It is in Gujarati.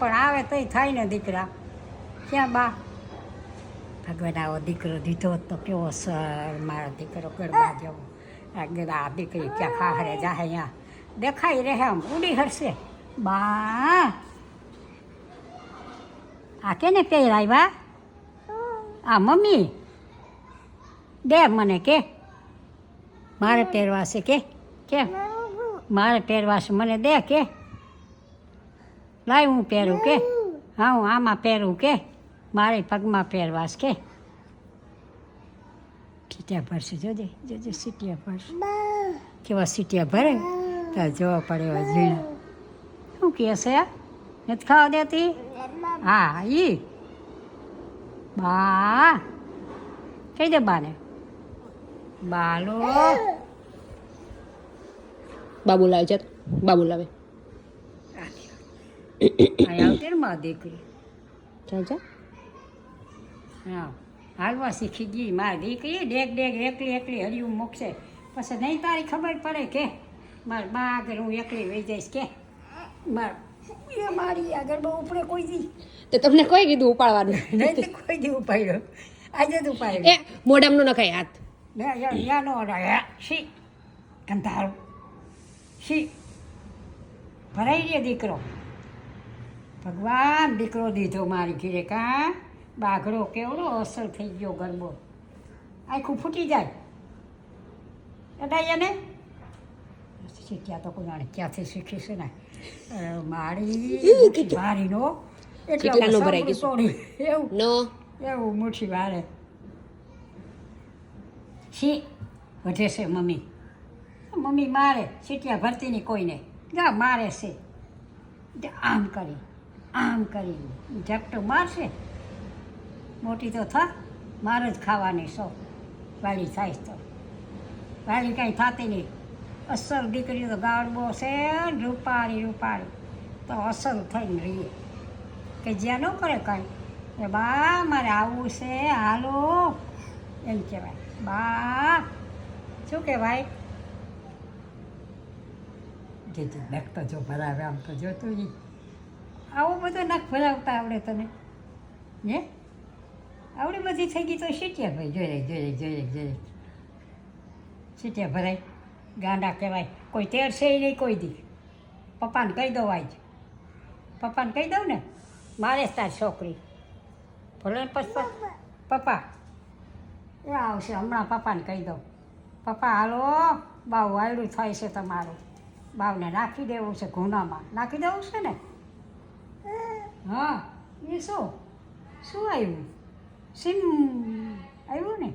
પણ આવે તોય થાય ને દીકરા. ક્યાં બા? ભગવાન આવો દીકરો દીધો તો કેવો સર મારો દીકરો ગરબા જેવો. આ દીકરી ક્યાં ખાહરે જાહે અહીંયા? દેખાઈ રહે આમ ઉડી હરશે બા! આ કેને પહેરાવ્યા આ મમ્મી? દે મને કે. મારે પહેરવા છે કે? કેમ મારે પહેરવા છે મને દે કે? લાય હું પહેરું કે? હા હું આમાં પહેરું કે? મારે પગમાં પહેરવાસ કે? સીટિયા ભરશે જોજે જોજે સીટિયા ભરશે. કેવા સીટિયા ભરે? તો જોવા પડે એવા ઝીણા. શું કહે છે? નથી ખાવા દેતી? હા ઈ. બા. કહી દે બાને. બાલો. બાબુ લાવે છે. બાબુ લાવે અહીં આવતી ને મારી દીકરી. ચાલ ચાલ હા હાલવા શીખી ગઈ મારી દીકરી. ડેક ડેક એકલી એકલી હરિયું મૂકશે. પછી નહીં તારી ખબર પડે કે મારી બા આગળ હું એકલી વહી જઈશ કે. માર એ મારી આગળ બહુ ઉપડે કોઈ દી. તો તમને કોઈ કીધું ઉપાડવાનું? નહીં કોઈ દી ઉપાડ્યો. આજે જ ઉપાડ્યો. એ મોઢામાં ન નખાય હાથ. ને યા- યાનો રહ્યા શી? કંધારું. શી? ભરાઈ રહ્યો દીકરો. ભગવાન દીકરો દીધો મારી ઘીરે કા? બાઘડો કેવડો અસર થઈ ગયો ગરબો આખું ફૂટી જાય. અડાયા ને શીખ્યા તો કોઈ જાણે ક્યાંથી શીખી છે ને. મારી મારીનો કેટલાનો ભરાઈ ગયો? એવું. એવું મુઠ્ઠી વારે. શી? વધે છે મમ્મી. મમ્મી મારે સીટિયા ભરતી નહીં કોઈને. જા મારે છે. આમ કરી. આમ કરી ઝપટો મારશે. મોટી તો થા, મારે જ ખાવાની સો વાળી થાય તો. વાળી કાંઈ થતી નહીં. અસલ દીકરી તો ગાળબો છે રૂપાળી રૂપાળી. તો અસલ થઈને રહીએ. કે જ્યાં ન કરે કાંઈ. એ બા, મારે આવવું છે, હાલો. એમ કહેવાય. બા, શું કહેવાય? કીધું બેઠતો જો ભરાવે આમ તો જોતું નહીં. આવું બધું નખ ભરાવતા આવડે તને. હે? આવડી બધી થઈ ગઈ તો સીટિયા ભાઈ જોઈએ જોઈએ જોઈએ જોઈએ સીટિયા ભરાય. ગાંડા કહેવાય. કોઈ તેડશે નહીં કોઈ દી. પપ્પાને કહી દઉં આજ. પપ્પાને કહી દઉં ને, મારે તાર છોકરી. ભલે ને પછી પપ્પા. એ આવશે, હમણાં પપ્પાને કહી દઉં. પપ્પા, હાલો, બાવ વાયડું થાય છે તમારું. બાવને નાખી દેવું છે ઘૂનામાં નાખી દેવું છે ને? હા એ શું? શું આવ્યું? સિમ આવ્યું ને?